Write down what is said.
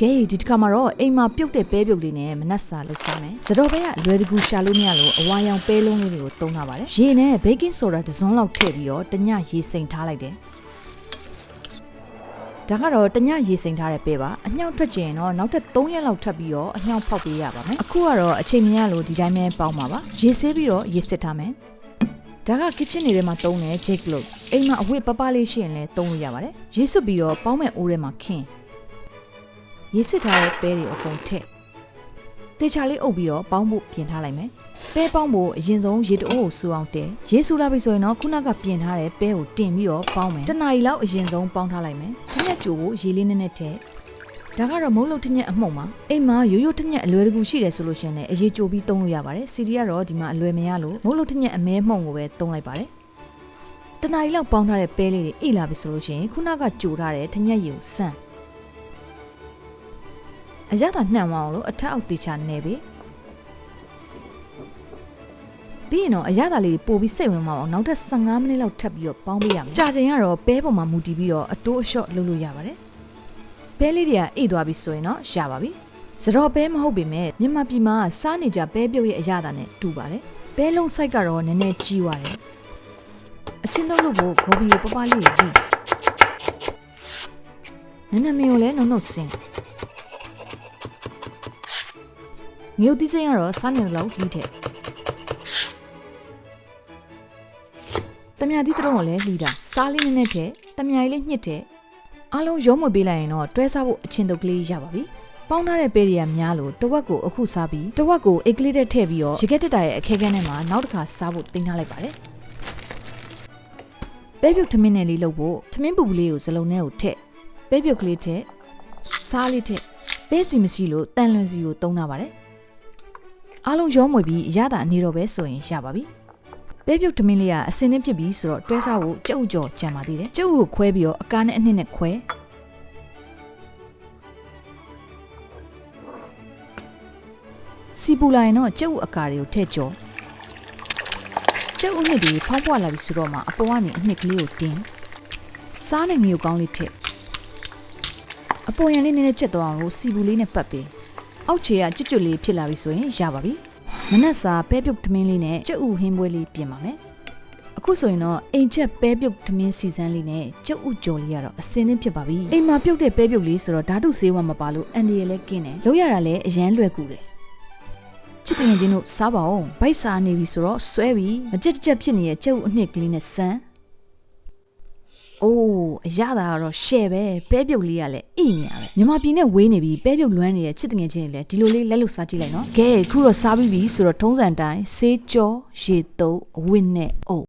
ကဲဒီတစ်ခါမှာတော့အိမ်မှာပြုတ်တဲ့ပဲပြုတ်လေးနဲ့မနက်စာလုပ်စားမယ်စတော့ပဲကအလွယ်တကူရှာလို့မရလို့အဝါရောင်ပဲလုံးလေးတွေကိုသုံးထားပါတယ်ရေနဲ့ baking soda တစ်စုံလောက်ထည့်ပြီးတော့တညရေစိမ်ထားလိုက်တယ်ဒါကတော့တညရေစိမ်ထားတဲ့ပဲပါအညောင်ထွက်ကျင်တော့နောက်ထပ်3ရက်လောက်ထပ်ပြီးတော့အညောင်ဖောက်ပေးရပါမယ်အခုကတော့အချိန်မရလို့ဒီတိုင်းပဲပေါင်းပါပါရေဆေးပြီးတော့ရေစစ်ထားမယ်ဒါက kitchen တွေထဲမှာတုံးတယ် jake globe အိမ်မှာအဝတ်ပပလေးရှိရင်လည်းတုံးလို့ရပါတယ်ရေစွပ်ပြီးတော့ပေါင်းမဲ့အိုးထဲမှာခင်း ရေစစ်ထားတဲ့ပဲတွေအကုန်ထည့်တေချာလေးအုပ်ပြီးတော့ပေါင်းဖို့ပြင်ထားလိုက်မယ်ပဲပေါင်းဖို့အရင်ဆုံးရေတအိုးကိုစူအောင်တဲရေစူလာပြီဆိုရင်တော့ခုနကပြင်ထားတဲ့ပဲကိုတင်ပြီးတော့ပေါင်းမယ်တစ်နာရီလောက်အရင်ဆုံးပေါင်းထားလိုက်မယ်ခက်ကြိုဖို့ရေလေးနည်းနည်းထည့်ဒါကတော့မုတ်လုတ်တစ်ညက်အမှုံပါအိမ်မှာရိုးရိုးတစ်ညက်အလွယ်တကူရှိတယ်ဆိုလို့ရှရင်လည်းအရေးကြိုပြီးသုံးလို့ရပါတယ်စီဒီကတော့ဒီမှာအလွယ်မရလို့မုတ်လုတ်တစ်ညက်အမဲမှုံကိုပဲသုံးလိုက်ပါတယ်တနားရီလောက်ပေါင်းထားတဲ့ပဲလေးတွေအိလာပြီဆိုလို့ရှရင်ခုနကကြိုထားတဲ့ထညက်ရီကိုဆန့် အရသာနှံ့အောင်လို့အထက်အောက်တေချာနေပြီပြီးရင်တော့အရသာလေးပို့ပြီးစိတ်ဝင်မအောင်နောက်ထပ်15မိနစ်လောက်ထပ်ပြီးတော့ပေါင်းပေးရမယ်ကြာချိန်ကတော့ပဲပေါ်မှာမူတည်ပြီးတော့အတိုးအလျှော့လုပ်လို့ရပါတယ်ပဲလေးတွေကအိတ်သွားပြီဆိုရင်တော့ရပါပြီစတော့ပဲမဟုတ်ပေမဲ့မြန်မာပြည်မှာစားနေကြပဲပြုတ်ရဲ့အရသာနဲ့တူပါတယ်ပဲလုံးဆိုင်ကတော့နည်းနည်းကြီးသွားတယ်အချင်းတော့လို့ဖို့ဂေါ်ဘီကိုပပလေးရေးနည်းနည်းမျိုးလဲနှုတ်နှုတ်ဆင်း မြို့တိစိန်ကတော့စားနေတယ်လို့ပြီးတဲ့တမယာတိတရုံးကိုလည်းလှီးတာစားလေးနည်းနည်းထည့်တမယာကြီးလေးညှစ်တဲ့အားလုံးရုံးမပေးလိုက်ရင်တော့တွဲစားဖို့အချင်းတုပ်ကလေးရပါပြီပေါင်းထားတဲ့ပဲတွေကများလို့တဝက်ကိုအခုစားပြီးတဝက်ကိုအိတ်ကလေးနဲ့ထည့်ပြီးတော့ရေကက်တက်တာရဲ့အခဲခဲနဲ့မှာနောက်တစ်ခါစားဖို့တင်ထားလိုက်ပါတယ်ပဲပြုတ်ထမင်းနဲ့လေးလုပ်ဖို့ထမင်းပူပူလေးကိုစလုံးထဲကိုထည့်ပဲပြုတ်ကလေးထည့်စားလေးထည့်ပဲစီမရှိလို့တန်လွင်စီကိုတုံးထားပါတယ် အားလုံးရောမွေပြီးရတာအနေတော့ပဲဆိုရင်ရပါပြီပဲပြုတ်ထမင်းလေးကအစင်းနှင်းဖြစ်ပြီးဆိုတော့တွဲစားဖို့ကြုတ်ကြော်ကြံပါသေးတယ်ကြုတ်ကိုခွဲပြီးတော့အကားနဲ့အနှစ်နဲ့ခွဲစီပူလာရင်တော့ကြုတ်အကာတွေကိုထည့်ကြော်ကျုပ်အနှစ်တွေဖောင်းပွားလာပြီဆိုတော့မှအပေါ်ကနေအနှစ်ကလေးကိုတင်းစားနဲ့ငရုတ်ကောင်းလေးထည့်အပေါ်ရန်လေးနည်းနည်းချက်သွားအောင်လို့စီဘူးလေးနဲ့ပတ်ပေး အောက်ခြေကကျွတ်ကျွတ်လေးဖြစ်လာပြီဆိုရင်ရပါပြီမနက်စာပဲပြုတ်ထမင်းလေးနဲ့ကျုပ်ဥဟင်းပွဲလေးပြင်ပါမယ်အခုဆိုရင်တော့အိမ်ချက်ပဲပြုတ်ထမင်းစီစမ်းလေးနဲ့ကျုပ်ဥကြော်လေးကတော့အစင်းသင်းဖြစ်ပါပြီအိမ်မှာပြုတ်တဲ့ပဲပြုတ်လေးဆိုတော့ဓာတုဆေးဝါးမပါလို့အန်ဒီရလဲကင်းတယ်လို့ရတာလည်းအရန်လွယ်ကူတယ်ချစ်တငယ်ချင်းတို့စားပါအောင်ဗိုက်စားနေပြီဆိုတော့ဆွဲပြီးမကြက်ကြက်ဖြစ်နေတဲ့ကျုပ်အနှစ်ကလေးနဲ့ဆန်း အိုးအရသာကတော့ရှယ်ပဲပဲပြုတ်လေးကလည်းအိညာပဲမြန်မာပြည်နဲ့ဝေးနေပြီးပဲပြုတ်လွမ်းနေတဲ့ချစ်တငယ်ချင်းတွေလည်းဒီလိုလေးလက်လို့စားကြည့်လိုက်နော်ကဲအခုတော့စားပြီးပြီဆိုတော့ထုံးစံတိုင်းဆေးကြောရေတုပ်အဝတ်နဲ့အုပ်